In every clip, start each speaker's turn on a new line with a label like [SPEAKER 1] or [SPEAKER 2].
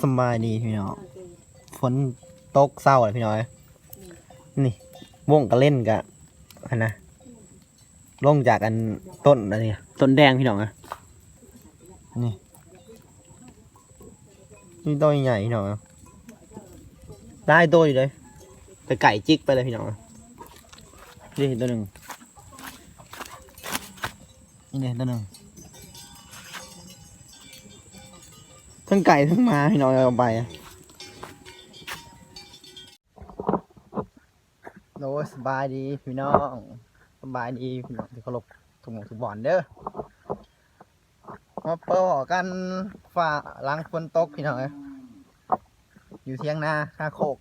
[SPEAKER 1] สบายดีพี่น้องฝนตกเศร้าเลยพี่น้อย นี่วงก็เล่นกะอันนะลงจากอันต้นอะไรเนี่ยต้นแดงพี่น้องอะนี่นี่ต้นใหญ่พี่น้องอะได้ตัวอยู่เลยไปไก่จิกไปเลยพี่น้องอะนี่ตัวหนึ่งนี่เนี่ยตัวหนึ่ง ทั้งไก่ทั้งมาพี่น้องเอาไปอะโนสบายดีพี่น้องสบายดีพี่น้องที่เคารพทุกหมู่ทุกบ่อนเด้อมาเปิดกันฝ่าล้างฝนตกพี่น้องอยู่เที่ยงนาหน้าโคก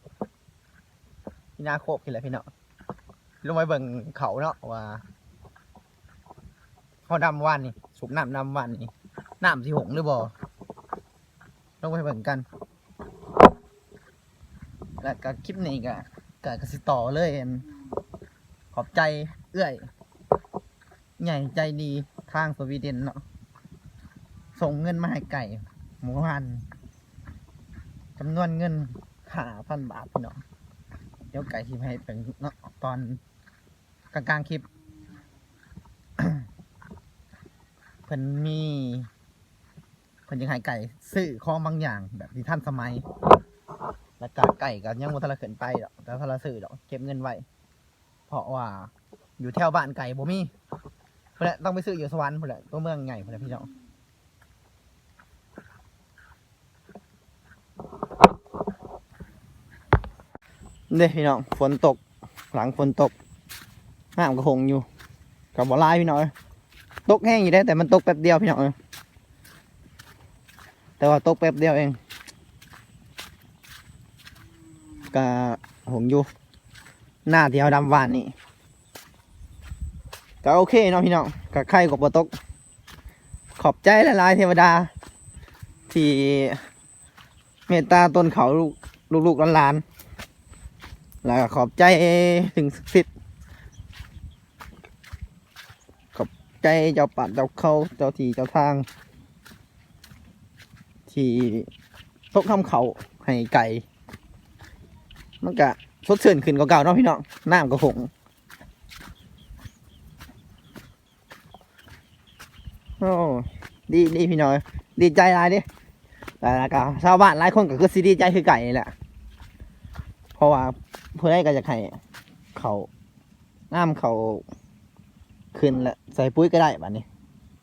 [SPEAKER 1] ที่หน้าโคกพี่แหละพี่น้องลงไปเบิ่งเขาเนาะว่าเขาดำวันนี่สูบน้ำดำวันนี่น้ำสิหงหรือบ่ งไปเบิ่งกัน แล้วก็คลิปนี้ก็ก็กสิต่อเลยอันขอบใจเอื้อย ใหญ่ใจดีทางสวีเดนเนาะส่งเงินมาให้ไก่ หมูหันจำนวนเงินห้าพันบาทพี่น้องเดี๋ยวไก่ที่ให้เป็นเนาะตอนกลางๆคลิป เพิ่นมี เพิ่นยังให้ไก่ซื้อของบางอย่างแบบที่ท่านสมัยแล้วก็ไก่ก็ยังบ่ทันละขึ้นไปดอกแต่ทันละซื้อดอกเก็บเงินไว้เพราะว่าอยู่แถวบ้านไก่บ่มีเพุ่นแหละต้องไปซื้ออยู่สวรรค์เพุ่นแหละตัวเมืองใหญ่เพุ่นแหละพี่น้องเด้พี่น้องฝนตกหลังฝนตกน้ำก็คงอยู่กับบ่หลายพี่น้องเอ้ยตกแห้งอยู่ได้แต่มันตกแป๊บเดียวพี่น้องเอ แต่ว่าตกแป๊บเดียวเองก็หงอยู่ หน้าที่เขาดำหวานนี่ก็โอเคเนาะพี่น้องก็ไข่กับปตก ขอบใจหลายๆเทวดา ที่เมตตาต้นเขาลูกลูกๆหลานๆแล้วก็ขอบใจถึงสิทธิ์ขอบใจเจ้าป่าเจ้าเขาเจ้าที่เจ้าทาง ที่ทกทำเขาให้ไก่ มันก็สดชื่นขึ้นกว่าเก่าเนาะพี่น้องน้ำก็คงโอ้ดีดีพี่น้อย ดีใจหลายดิแต่ละก็ชาวบ้านหลายคนก็คือสิดีใจคือไก่นี่แหละเพราะว่าเพื่อให้ก็จะให้เขาน้ำเขาขึ้นแล้วใส่ปุ๋ยก็ได้แบัดนี้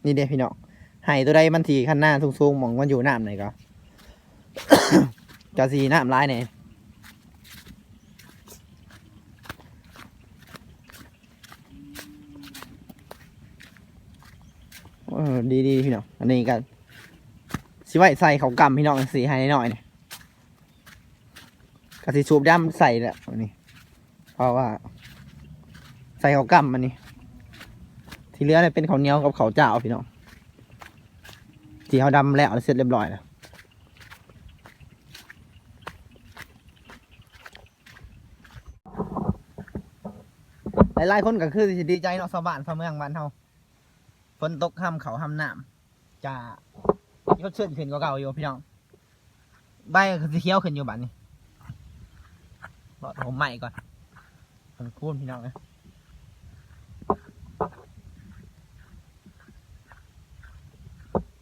[SPEAKER 1] นี่เด้พี่น้อง ไห้ตัวใดมันทีขั้นหน้าสูงๆมองมันอยู่น้ำไหนก็ จะสีน้ำร้ายเนี่ยเออดีดีๆพี่น้องอันนี้ก็สิไว้ใส่เขากำพี่น้องสีให้หน่อยเนี่ยกะสิชูบย่ำใส่แหละนนี้เพราะว่า ใส่เขากำมันนี่ที่เหลือเนี่ยเป็นเขาเนี้ยวกับเขาเจ้าพี่น้อง ที่เขาดำแล้วเสร็จเรียบร้อยแล้วหลายๆคนก็คือดีใจเนาะชาวบ้านชาวเมืองบ้านเฮาฝนตกห้ำเขาห้ำน้ำจะยดชื่นขึ้นกว่าเก่าอยู่พี่น้องใบก็คือสิเขียวขึ้นอยู่บ้านนี้รอผมใหม่ก่อนมันคูนพี่น้องนะ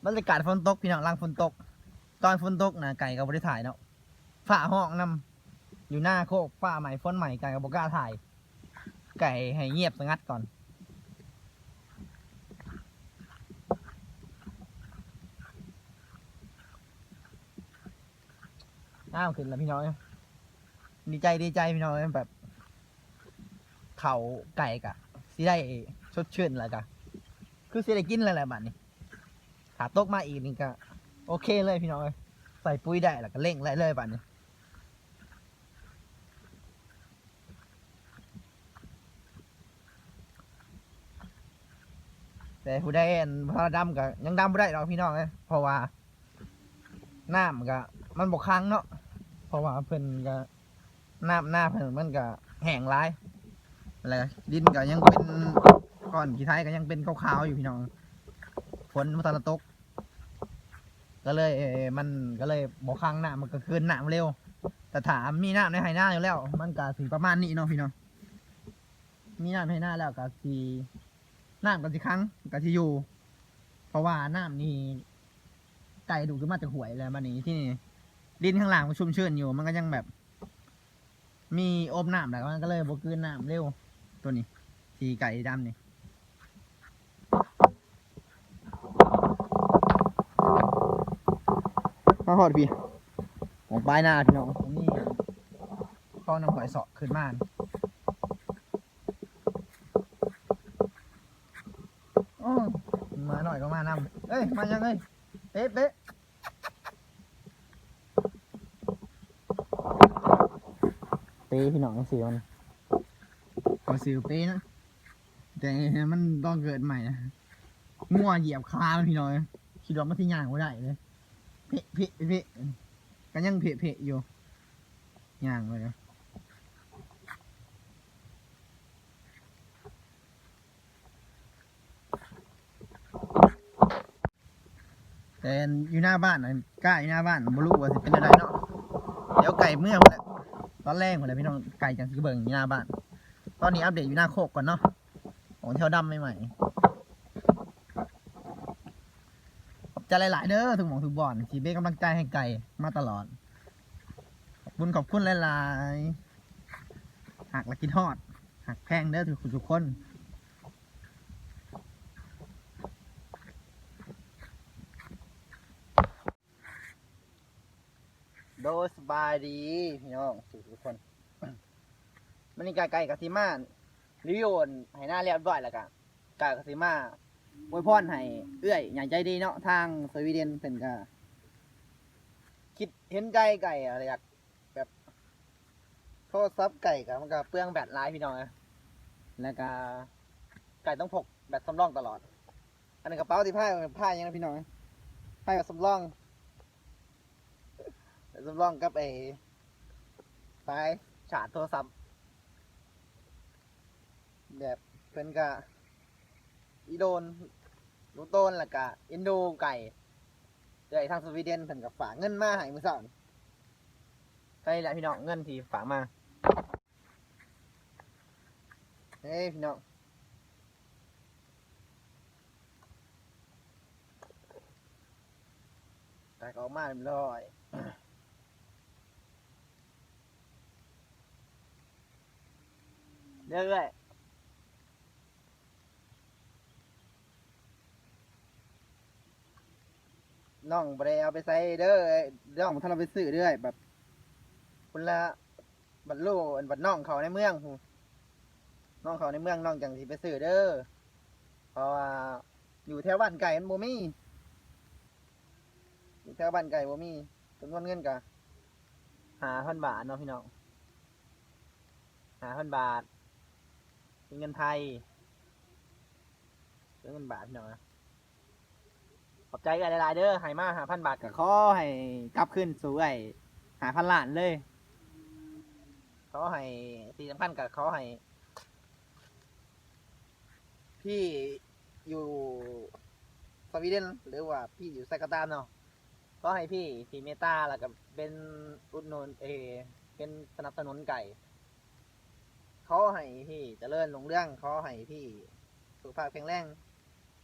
[SPEAKER 1] บรรยากาศฝนตกพี่น้องหลังฝนตก ตอนฝนตกนะไก่กับบริถ่ายเนาะฝ้าห้องนำอยู่หน้าโคกฝ้าใหม่ฝนใหม่ไก่กับบกล้าถ่าย ไก่ให้เงียบสงัดก่อนน้าวขึ้นแล้วพี่น้อยดีใจดีใจพี่น้อยแบบ เขาไก่กะสิได้ชดเชื่นอะไรกะคือสิได้กินอะไรแหละบัดนี้ ถ้าตกมาอีกนี่ก็โอเคเลยพี่น้องเอ้ยใส่ปุ๋ยได้แล้วก็เร่งได้เลยบัดนี้แต่ผู้ได้อันพาดำก็ยังดำไม่ได้หรอกพี่น้องเอ้ยเพราะว่าน้ำก็มันบกค้างเนาะเพราะว่าเพิ่นก็น้ำหน้าเพิ่นมันก็แห้งร้ายอะไรดินก็ยังเป็นก้อนขี้ไทยก็ยังเป็นขาวๆอยู่พี่น้องฝนมันตะตก ก็เลยเอ่อมันก็เลยบ่ค้างน้ำมันก็คืนหน้ำเร็ว แต่ถามมีหน้ำในไหหน้าอยู่แล้ว มันก็สิประมาณนี้เนาะพี่น้องมีหน้ำในไหหน้าแล้วก็สิน้ำก็สิค้างก็สิอยู่ เพราะว่าหน้ำนี่ไก่ดูดขึ้นมาจากหวยแล้วมันนี้ที่นี่ดินข้างหล่างมันชุ่มชื้นอยู่ มันก็ยังแบบ มีอมน้ำแล้วมันก็เลยบกืนน้ำเร็ว ตัวนี้ทีไก่ดำนี่ มาหอดพี่ของปลายหน้าพี่น้องตรงนี้ข้อน้ำหอยเสาะขึ้นมาโอ้มาหน่อยก็มานำเอ้ย มายังเอ้ยเป๊ะเป๊ะเป๊ะพี่น้องสิมันก็สิวเป๊ะนะ แต่มันต้องเกิดใหม่นะงัวเหยียบคามันพี่น้อยคิดว่ามันที่ยางไม่ได้เลย พะเพะเพะก็ยังเพะเพะอยู่ย่างไปเลยแต่อยู่หน้าบ้านนะกล้าอยู่หน้าบ้านบ่รู้ว่าสิเป็นอะไรเนาะเดี๋ยวไก่เมื่อมแล้วตอนแรกหมดแล้วพี่น้องไก่จังสิเบิ่งอยู่หน้าบ้าน ตอนนี้อัปเดตอยู่หน้าโคกก่อนเนาะของเที่ยวดำใหม่ๆขอบ ใจหลายๆเด้อทุกหมองทุกบ่อนที่เป็นกำลังใจให้ไก่มาตลอด ขอบคุณขอบคุณหลายๆหักละกินทอดหักแพงเด้อทุกคนทุกคนโดยสบายดีพี่น้องทุกคนมันนี่ไก่ไก่กับซีมานรีวิวอันให้หน้าเรียบร้อยแล้วกันไก่กับซีมา อวยพรให้เอื้อยอย่างใจดีเนาะทางสวีเดนเป็นก็คิดเห็นใจไก่อะไรอยากแบบโทษซับไก่กับมันก็เปลืองแบตหลายพี่น้องนะแล้วก็ไก่ต้องพกแบตสำรองตลอด อันนี้กระเป๋าที่ผ้าผ้ายังนะพี่น้องผ้ากับสำรองสำรองกับไอ้สายชาร์จโทรศัพท์แบบเพิ่นก็ อีโดนลูโตนแล้วก็อินโดไก่เดี๋ยวไอ้ทางสวีเดนเพิ่นก็ฝากเงินมาให้มื้อเช้านี่ใช่แหละพี่น้องเงินที่ฝากมาเฮ้ยพี่น้องแต่ก็ออกมาเรียบร้อยเรื่อยๆ น้องบ่ได้เอาไปใส่เด้อน้องถ้าเราไปซื้อเรื่อยแบบคุณละบัดลูกบัดน้องเขาในเมืองพู้นน้องเขาในเมืองน้องจังสิไปซื้อเด้อเพราะว่าอยู่แถวบ้านไก่มันบ่มีอยู่แถวบ้านไก่บ่มีจำนวนเงินกะหาพันบาทเนาะพี่น้องหาพันบาทเป็นเงินไทยเป็นเงินบาทพี่น้องนะ ขอบใจกันหลายๆเด้อให้มาหาพันบาทกับขอให้กลับขึ้นสู่ไอ้หาพันล้านเลยขอให้ที่สำคัญกับขอให้ พี่อยู่สวีเดนหรือว่าพี่อยู่ไซกาตาเนาะก็ให้พี่ที่เมตาแล้วก็เป็นอุดหนุนเอ เป็นสนับสนุนไก่ขอให้พี่เจริญลงเรื่องขอให้พี่สุขภาพแข็งแรง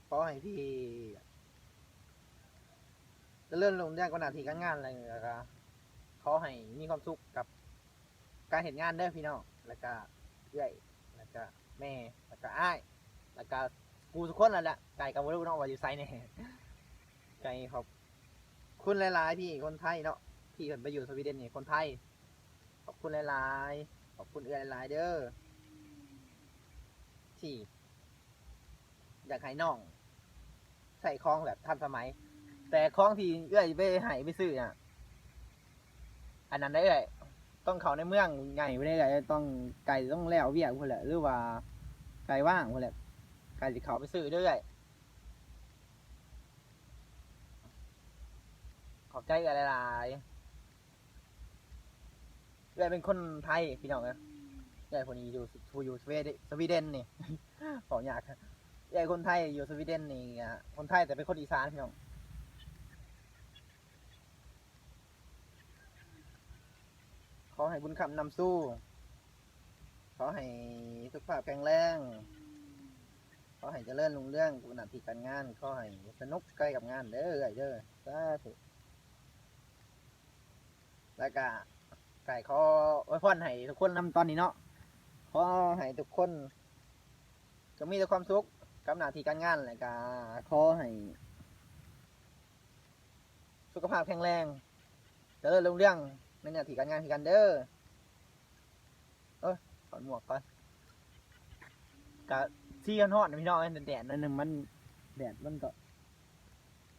[SPEAKER 1] ขอให้พี่ เจริญลงเรื่องก็หน้าที่การงานอะไรอย่างเงี้ยก็ขอให้มีความสุขกับการเห็นงานเด้อพี่น้องแล้วก็เอื้อยแล้วก็แม่แล้วก็อ้ายแล้วก็กูทุกคนนั่นแหละไก่กับวลูกน้องว่าอยู่ไซเนี่ยไก่ขอบคุณหลายๆพี่คนไทยเนาะที่เพิ่นไปอยู่สวีเดนนี่คนไทย ขอบคุณหลายๆขอบคุณเอื้อยหลายๆเด้อที่อยากให้น้อง ใส่คล้องแบบทันสมัย แต่คล้องที่เอื้อยไปให้ไปซื้ออะ อันนั้นได้เอื้อยต้องเขาในเมืองไงไม่ได้เลยต้องไก่ต้องแล้วเวียกพุ่นแหละหรือว่าไก่ว่างพุ่นแหละไก่ที่เขาไปซื้อเรื่อยขอบใจกันหลายๆเอื้อยเป็นคนไทยพี่น้องนะเอื้อยคนนี้อยู่อยู่อยู่สวีเดนสวีเดนนี่ ขออยากเอื้อยคนไทยอยู่สวีเดนนี่อะคนไทยแต่เป็นคนอีสานพี่น้อง ขอให้บุญคำนำสู้ ขอให้สุขภาพแข็งแรง ขอให้เจริญรุ่งเรื่องกุหนาทีการงาน ขอให้สนุกใกล้กับงานเด้อเอ้ยเด้อสาธุแล้วก็ไก่ขอไว้พรให้ทุกคนนำตอนนี้เนาะ ขอให้ทุกคนจะมีแต่ความสุขกับหน้าที่การงานแล้วก็ขอให้สุขภาพแข็งแรงเจริญรุ่งเรื่อง ในหน้าที่การงานคือกันเด้อเอ้ยถอดหมวกก่อนกะที่กันฮอดนะพี่น้องแดดนั่นนึงมันแดดมันก็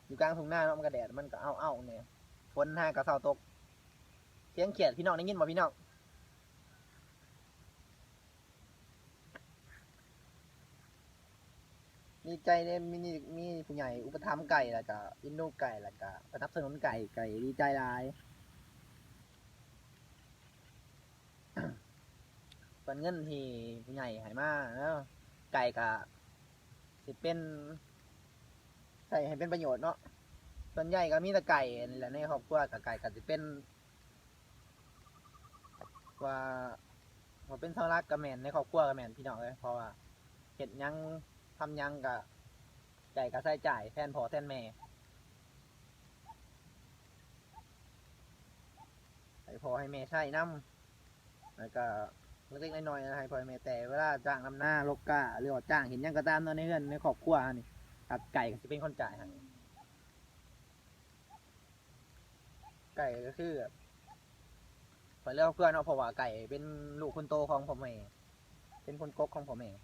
[SPEAKER 1] อยู่กลางทุ่งนาเนาะมันก็แดดมันก็เอาเอ้าเนี่ยฝนห้ากระเซาตกเสียงเขียดพี่น้องได้ยินบ่พี่น้องมีใจได้มีนี่มีผู้ใหญ่อุปถัมภ์ไก่แล้วก็อินดูไก่แล้วก็สนับสนุนไก่ไก่ดีใจหลาย ส่วนเงินที่ผู้ใหญ่ให้มาแล้วไก่ก็สิเป็นใส่ให้เป็นประโยชน์เนาะส่วนใหญ่ก็มีแต่ไก่นี่แหละในครอบครัวกับไก่ก็สิเป็น ว่าว่าเป็นเสาหลักกับแมนในครอบครัวกับแมนพี่น้องเลยเพราะว่าเห็ดยังทำยังกับไก่ก็ใส่จ่ายแทนพ่อแทนแม่ให้พ่อให้แม่ใช้น้ำแล้วก็ เล็กๆน้อยๆนะให้พ่อแม่แต่เวลาจ้างนำหน้าลกกาหรือว่าจ้างเห็นหยังก็ตามเนาะในเงินในครอบครัวนี่ตัดไก่ก็จะเป็นคนจ่ายให้ไก่ก็คือแบบขอเลือกเพื่อนเนาะเพราะว่าไก่เป็นลูกคนโตของผมเองเป็นคนกกของผมเอง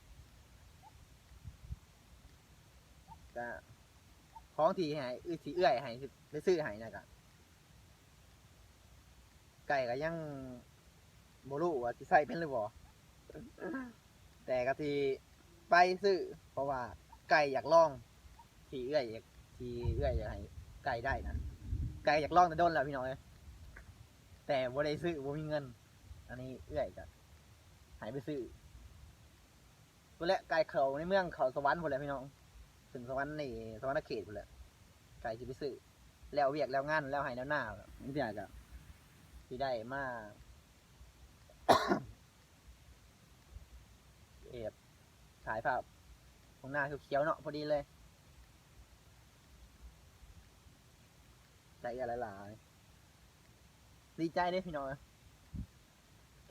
[SPEAKER 1] ก็ของที่ให้อือที่เอื้อยให้ได้ซื้อให้นะกะไก่ก็ยัง บ่รู้ว่าสิใส่เป็นหรือบ่แต่ก็ที่ไปซื้อเพราะว่าไก่อยากลอง ที่เอื้อยอยากที่เอื้อยอยากให้ไก่ได้นะไก่อยากลองแต่โดนแล้วพี่น้อย แต่บ่ได้ซื้อบ่มีเงิน อันนี้เอื้อยก็หายไปซื้อพุ่นแหละไก่เขาในเมืองเขาสวรรค์พุ่นแหละพี่น้อง ถึงสวรรค์นี่สวรรค์เขตพุ่นแหละไก่สิไปซื้อแล้วเวียกแล้วงานแล้วให้แล้วหน้านี่เดียวก็สิได้มา เอบถ่ายภาพของหน้าเขียวๆเนาะพอดีเลยใจอะไรหลายดีใจเด้พี่น้อง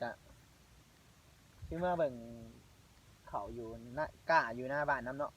[SPEAKER 1] กะที่เมื่อเบิ่งเขาอยู่หน้ากล้าอยู่หน้าบ้านน้ำเนาะ